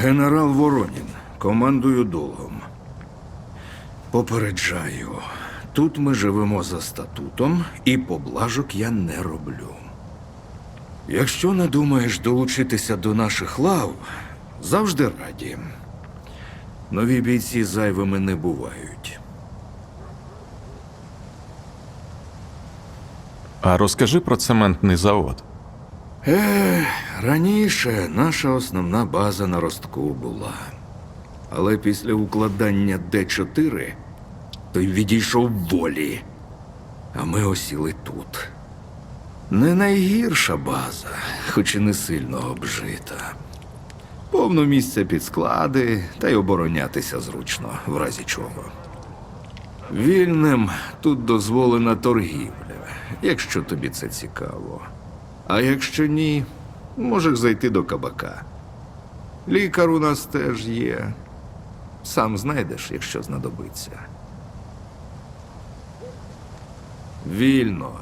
Генерал Воронін, командую долгом. Попереджаю, тут ми живемо за статутом, і поблажок я не роблю. Якщо надумаєш долучитися до наших лав, завжди раді. Нові бійці зайвими не бувають. А розкажи про цементний завод. Е, раніше наша основна база на ростку була. Але після укладання Д4 той відійшов волі. А ми осіли тут. Не найгірша база, хоч і не сильно обжита. Повно місця під склади, та й оборонятися зручно, в разі чого. Вільним тут дозволена торгівля, якщо тобі це цікаво. А якщо ні, можеш зайти до кабака. Лікар у нас теж є. Сам знайдеш, якщо знадобиться. Вільно.